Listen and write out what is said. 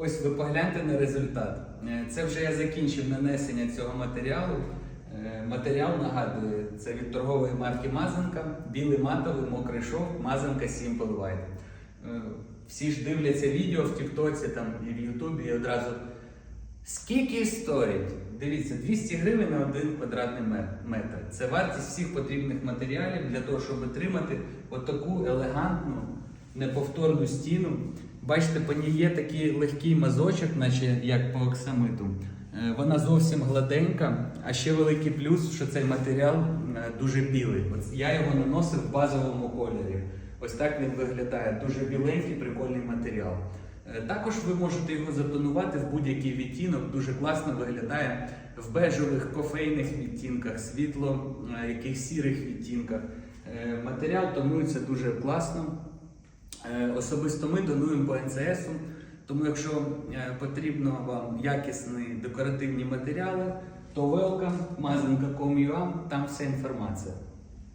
Ось ви погляньте на результат. Е, Це вже я закінчив нанесення цього матеріалу. Е, Матеріал нагадую, це від торгової марки Мазанка, білий матовий, мокрий шовк, Мазанка Simple White. Е, Всі ж дивляться відео в Тіктоці там, і в Ютубі і одразу. Скільки стоїть? Дивіться, 200 гривень на один квадратний метр. Це вартість всіх потрібних матеріалів для того, щоб отримати отаку елегантну, неповторну стіну. Бачите, по ній є такий легкий мазочок, наче як по оксамиту. Е, Вона зовсім гладенька, а ще великий плюс, що цей матеріал е, дуже білий. От я його наносив в базовому кольорі. Ось так він виглядає. Дуже біленький, прикольний матеріал. Е, Також ви можете його затонувати в будь-який відтінок. Дуже класно виглядає в бежевих, кофейних відтінках, світло, яких сірих відтінках. Матеріал тонується дуже класно. Е, Особисто ми донуємо по НЦС, тому якщо е, потрібно вам якісні декоративні матеріали, то welcome, mazanka.com.ua, там вся інформація.